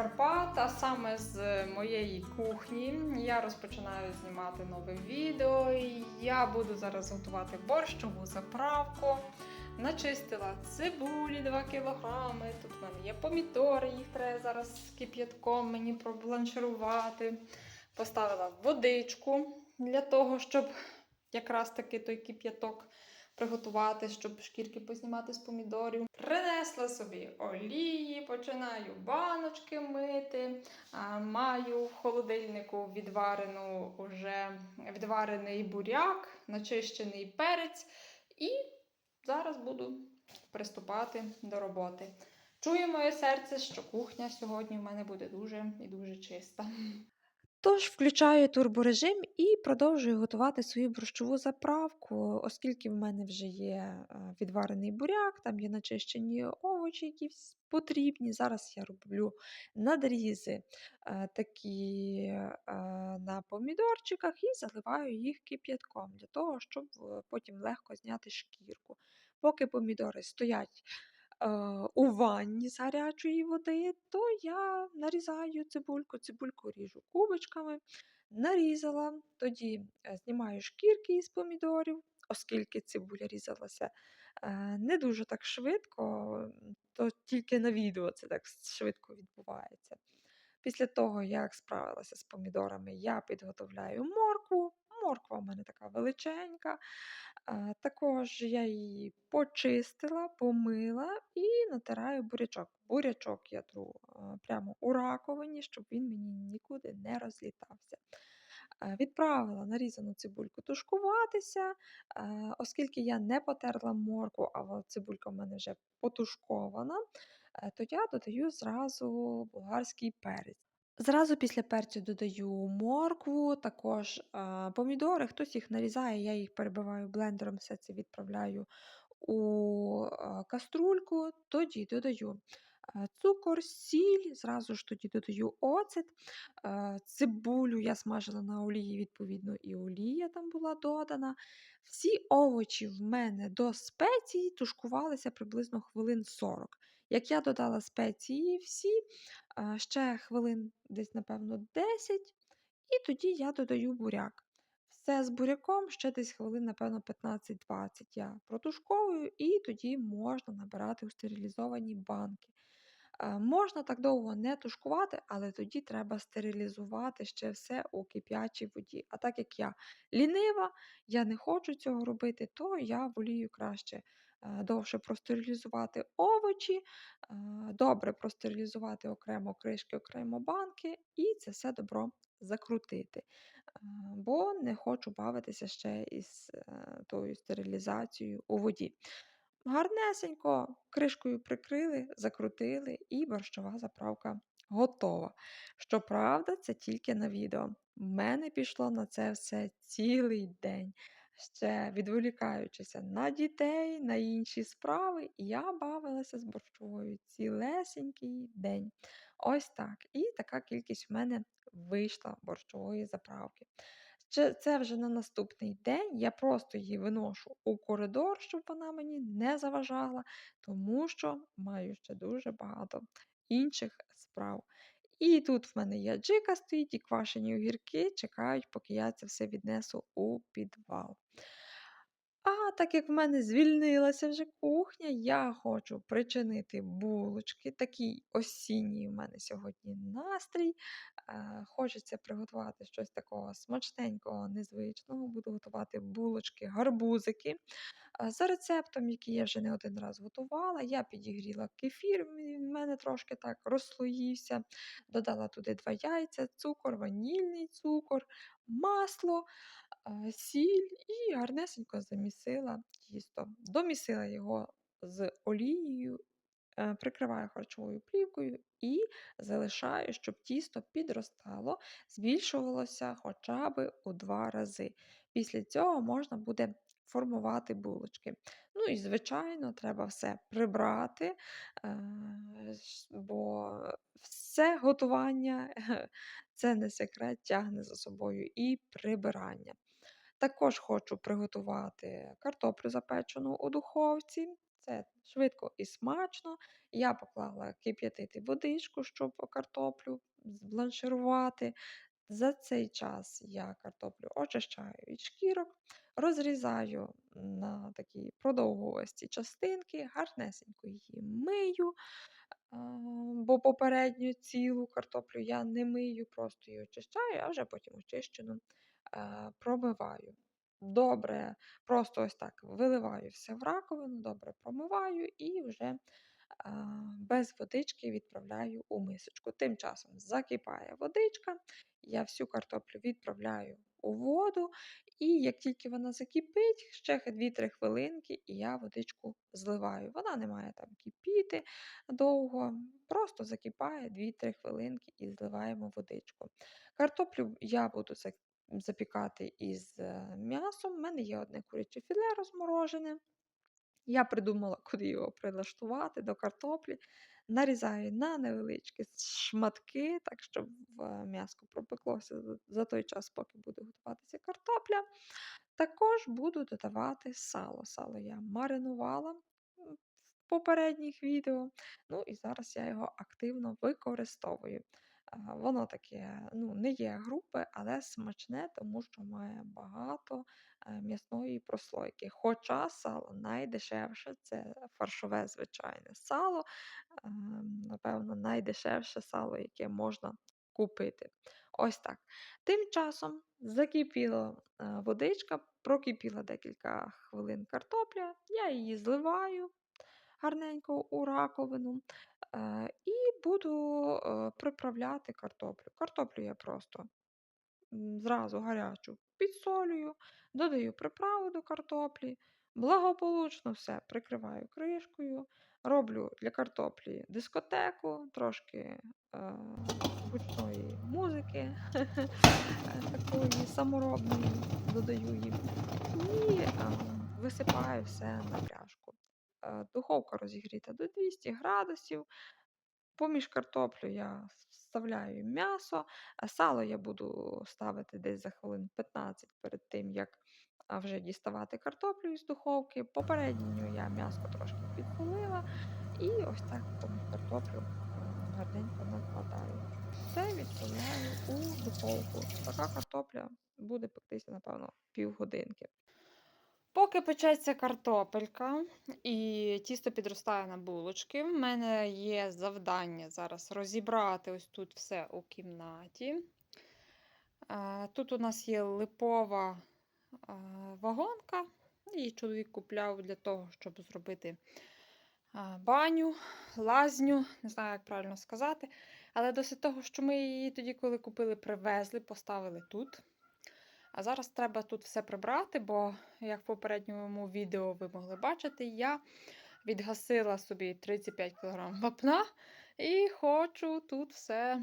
Карпат, а саме з моєї кухні. Я розпочинаю знімати нове відео. Я буду зараз готувати борщову заправку. Начистила цибулі 2 кілограми. Тут в мене є помідори, їх треба зараз з кип'ятком мені пробланширувати. Поставила водичку для того, щоб якраз таки той кип'яток приготувати, щоб шкірки познімати з помідорів. Принесла собі олії, починаю баночки мити. Маю в холодильнику відварену уже відварений буряк, начищений перець. І зараз буду приступати до роботи. Чує моє серце, що кухня сьогодні в мене буде дуже і дуже чиста. Тож включаю турборежим і продовжую готувати свою борщову заправку, оскільки в мене вже є е, відварений буряк, там є начищені овочі, які потрібні. Зараз я роблю надрізи е, такі е, на помідорчиках і заливаю їх кип'ятком для того, щоб потім легко зняти шкірку. Поки помідори стоять у ванні гарячої води, то я нарізаю цибульку, цибульку ріжу кубочками, нарізала, тоді е, знімаю шкірки із помідорів, оскільки цибуля різалася е, не дуже так швидко, то тільки на відео це так швидко відбувається. Після того, як справилася з помідорами, я підготовляю моркву. Морква в мене така величенька. Е, Також я її почистила, помила і натираю бурячок. Бурячок я тру е, прямо у раковині, щоб він мені нікуди не розлітався. Е, Відправила нарізану цибульку тушкуватися, оскільки я не потерла моркву, а цибулька в мене вже потушкована, то я додаю зразу болгарський перець. Зразу після перцю додаю моркву, також а, помідори. Хтось їх нарізає, я їх перебиваю блендером, все це відправляю у а, каструльку, тоді додаю цукор, сіль, зразу ж тоді додаю оцет, цибулю я смажила на олії, відповідно, і олія там була додана. Всі овочі в мене до спеції тушкувалися приблизно хвилин 40. Як я додала спеції всі, ще хвилин десь, напевно, 10, і тоді я додаю буряк. Все з буряком ще десь хвилин, напевно, 15-20 я протушковую, і тоді можна набирати у стерилізовані банки. Е, Можна так довго не тушкувати, але тоді треба стерилізувати ще все у кип'ячій воді. А так як я лінива, я не хочу цього робити, то я волію краще довше простерилізувати овочі, е, добре простерилізувати окремо кришки, окремо банки, і це все добро закрутити. Е, Бо не хочу бавитися ще із е, тою стерилізацією у воді. Гарнесенько кришкою прикрили, закрутили, і борщова заправка готова. Щоправда, це тільки на відео. В мене пішло на це все цілий день. Ще відволікаючися на дітей, на інші справи, я бавилася з борщовою цілесенький день. Ось так. І така кількість в мене вийшла борщової заправки. Це вже на наступний день. Я просто її виношу у коридор, щоб вона мені не заважала, тому що маю ще дуже багато інших справ. І тут в мене є джика стоїть, і квашені огірки чекають, поки я це все віднесу у підвал. А так як в мене звільнилася вже кухня, я хочу причинити булочки. Такий осінній у мене сьогодні настрій. Е, Хочеться приготувати щось такого смачненького, незвичного. Буду готувати булочки, гарбузики. Е, За рецептом, який я вже не один раз готувала, я підігріла кефір, він в мене трошки так розслоївся. Додала туди два яйця, цукор, ванільний цукор, масло сіль і гарнесенько замісила тісто. Домісила його з олією, е, прикриваю харчовою плівкою і залишаю, щоб тісто підростало, збільшувалося хоча б у два рази. Після цього можна буде формувати булочки. Ну і, звичайно, треба все прибрати, е, бо все готування це не секрет, тягне за собою і прибирання. Також хочу приготувати картоплю запечену у духовці. Це швидко і смачно. Я поклала кип'ятити водичку, щоб картоплю збланширувати. За цей час я картоплю очищаю від шкірок, розрізаю на такі продовгувасті частинки, гарнесенько її мию, бо попередню цілу картоплю я не мию, просто її очищаю, а вже потім очищену промиваю. Добре, просто ось так виливаю все в раковину, добре промиваю і вже без водички відправляю у мисочку. Тим часом закипає водичка, я всю картоплю відправляю у воду, і як тільки вона закипить, ще 2-3 хвилинки, і я водичку зливаю. Вона не має там кипіти довго, просто закипає 2-3 хвилинки і зливаємо водичку. Картоплю я буду запікати із е, м'ясом. У мене є одне куряче філе розморожене. Я придумала, куди його прилаштувати до картоплі. Нарізаю на невеличкі шматки, так щоб е, м'ясо пропеклося за той час, поки буде готуватися картопля. Також буду додавати сало. Сало я маринувала в попередніх відео. Ну і зараз я його активно використовую. Воно таке ну, не є грубе, але смачне, тому що має багато е, м'ясної прослойки. Хоча сало найдешевше це фаршове звичайне сало, ем, напевно, найдешевше сало, яке можна купити. Ось так. Тим часом закипіла е, водичка, прокипіла декілька хвилин картопля, я її зливаю гарненько у раковину е, і буду е, приправляти картоплю. Картоплю я просто зразу гарячу підсолюю, додаю приправу до картоплі, благополучно все прикриваю кришкою, роблю для картоплі дискотеку, трошки е, гучної музики, такої саморобної додаю їм, і е, висипаю все на пляшку. Е, Духовка розігріта до 200 градусів. Поміж картоплю я вставляю м'ясо, а сало я буду ставити десь за хвилин 15 перед тим, як вже діставати картоплю із духовки. Попередньо я м'ясо трошки підсолила і ось так поміж картоплю гарненько накладаю. Все відправляю у духовку. Така картопля буде пектися, напевно, півгодинки. Поки печеться картопелька і тісто підростає на булочки, в мене є завдання зараз розібрати ось тут все у кімнаті. Е, Тут у нас є липова е, вагонка, її чоловік купляв для того, щоб зробити е, баню, лазню, не знаю, як правильно сказати. Але досить того, що ми її тоді, коли купили, привезли, поставили тут. А зараз треба тут все прибрати, бо, як в попередньому відео ви могли бачити, я відгасила собі 35 кг вапна і хочу тут все,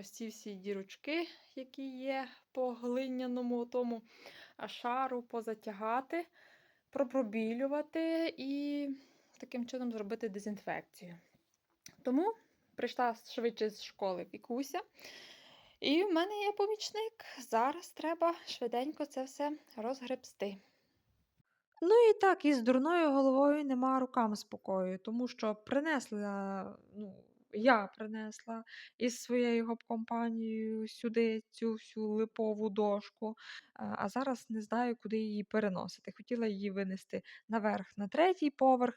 ось ці всі дірочки, які є по глиняному тому шару, позатягати, пропробілювати і таким чином зробити дезінфекцію. Тому прийшла швидше з школи Вікуся. І в мене є помічник. Зараз треба швиденько це все розгребсти. Ну і так, із дурною головою нема рукам спокою, тому що принесла, ну, я принесла із своєю гоп-компанією сюди цю всю липову дошку, а а зараз не знаю, куди її переносити. Хотіла її винести наверх на третій поверх.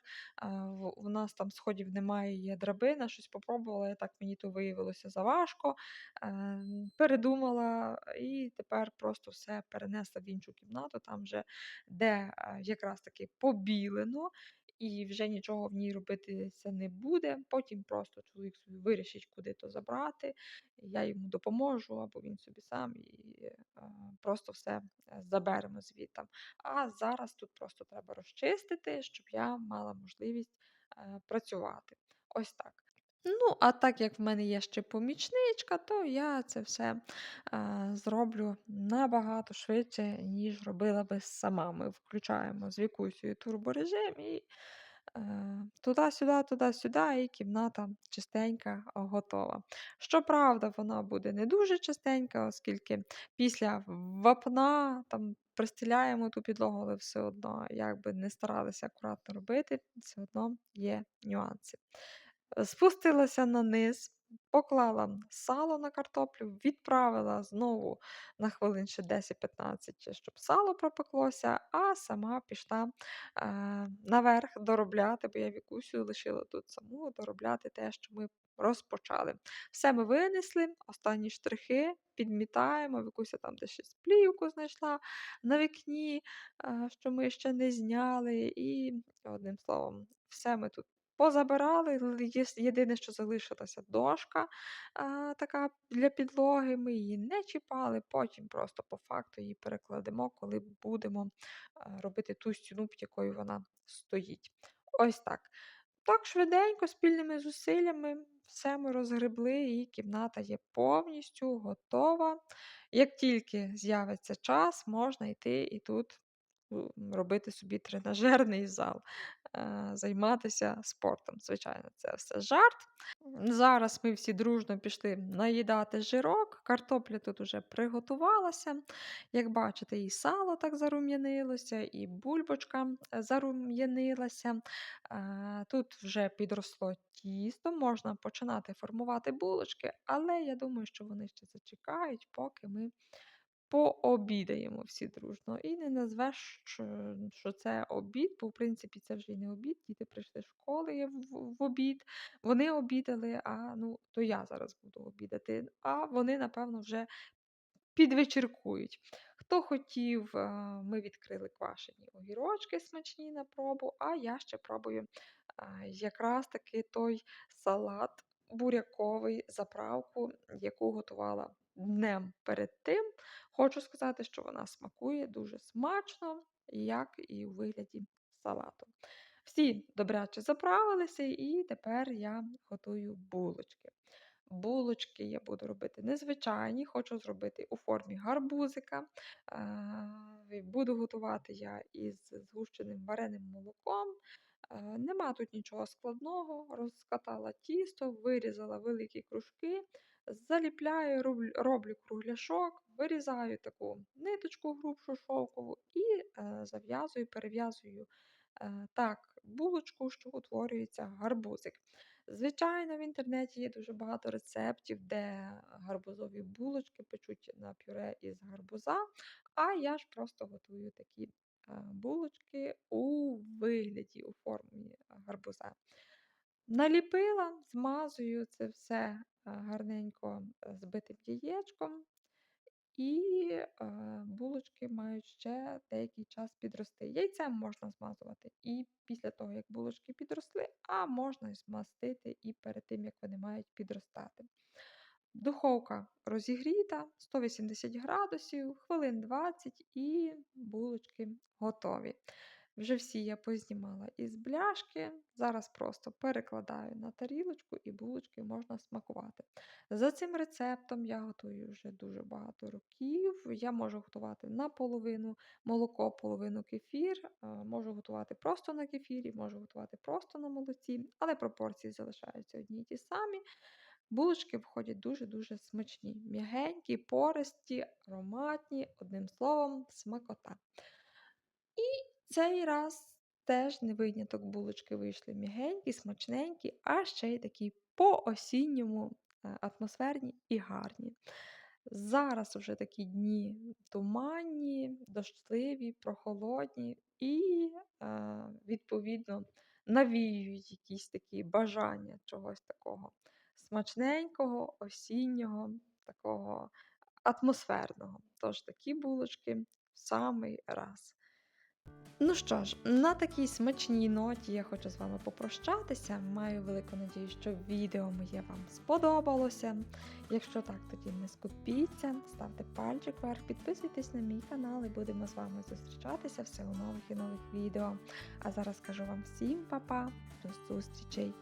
У нас там сходів немає, є драбина, щось попробувала, і так мені то виявилося заважко. Е, Передумала і тепер просто все перенесла в іншу кімнату, там вже де е, якраз таки побілено, і вже нічого в ній робитися не буде. Потім просто чоловік собі вирішить, куди то забрати. Я йому допоможу, або він собі сам і е, просто все е, заберемо звідти. А зараз тут просто треба розчистити, щоб я мала можливість е, працювати. Ось так. Ну, а так як в мене є ще помічничка, то я це все е, зроблю набагато швидше, ніж робила би сама. Ми включаємо з Вікусею турборежим і е, туди-сюди, туди-сюди, і кімната чистенька, готова. Щоправда, вона буде не дуже чистенька, оскільки після вапна там пристеляємо ту підлогу, але все одно, як би не старалися акуратно робити, все одно є нюанси. Спустилася на низ, поклала сало на картоплю, відправила знову на хвилин ще 10-15, щоб сало пропеклося, а сама пішла е, наверх доробляти, бо я Вікусю лишила тут саму доробляти те, що ми розпочали. Все ми винесли, останні штрихи, підмітаємо. Вікуся там десь щось плівку знайшла на вікні, е, що ми ще не зняли. І одним словом, все ми тут позабирали. Єдине, що залишилася дошка а, така для підлоги. Ми її не чіпали, потім просто по факту її перекладемо, коли будемо робити ту стіну, під якою вона стоїть. Ось так. Так швиденько, спільними зусиллями, все ми розгребли, і кімната є повністю готова. Як тільки з'явиться час, можна йти і тут робити собі тренажерний зал, е, займатися спортом. Звичайно, це все жарт. Зараз ми всі дружно пішли наїдати жирок. Картопля тут уже приготувалася. Як бачите, і сало так зарум'янилося, і бульбочка е, зарум'янилася. Е, Тут вже підросло тісто, можна починати формувати булочки, але я думаю, що вони ще зачекають, поки ми пообідаємо всі дружно. І не назвеш, що, це обід, бо в принципі це вже й не обід. Діти прийшли з школи в, обід, вони обідали, а ну, то я зараз буду обідати. А вони, напевно, вже підвечіркують. Хто хотів, ми відкрили квашені огірочки смачні на пробу, а я ще пробую якраз таки той салат буряковий заправку, яку готувала днем перед тим. Хочу сказати, що вона смакує дуже смачно, як і у вигляді салату. Всі добряче заправилися, і тепер я готую булочки. Булочки я буду робити незвичайні, хочу зробити у формі гарбузика. Е, Буду готувати я із згущеним вареним молоком. Е, Нема тут нічого складного. Розкатала тісто, вирізала великі кружки, заліпляю, роблю, роблю кругляшок, вирізаю таку ниточку грубшу шовкову і е, зав'язую, перев'язую е, так булочку, що утворюється гарбузик. Звичайно, в інтернеті є дуже багато рецептів, де гарбузові булочки печуть на пюре із гарбуза, а я ж просто готую такі е, булочки у вигляді, у формі гарбуза. Наліпила, змазую це все гарненько е, збитим яєчком. І е, булочки мають ще деякий час підрости. Яйцем можна змазувати і після того, як булочки підросли, а можна змастити і перед тим, як вони мають підростати. Духовка розігріта 180 градусів, хвилин 20 і булочки готові. Вже всі я познімала із бляшки. Зараз просто перекладаю на тарілочку і булочки можна смакувати. За цим рецептом я готую вже дуже багато років. Я можу готувати наполовину молоко, половину кефір, е, можу готувати просто на кефірі, можу готувати просто на молоці, але пропорції залишаються одні й ті самі. Булочки виходять дуже-дуже смачні, м'ягенькі, пористі, ароматні, одним словом, смакота. І цей раз теж не виняток булочки вийшли м'ягенькі, смачненькі, а ще й такі по-осінньому е, атмосферні і гарні. Зараз вже такі дні туманні, дощливі, прохолодні і, е, відповідно, навіюють якісь такі бажання чогось такого смачненького, осіннього, такого атмосферного. Тож такі булочки в самий раз. Ну що ж, на такій смачній ноті я хочу з вами попрощатися. Маю велику надію, що відео моє вам сподобалося. Якщо так, тоді не скупіться, ставте пальчик вверх, підписуйтесь на мій канал і будемо з вами зустрічатися все у нових і нових відео. А зараз кажу вам всім па-па, до зустрічей!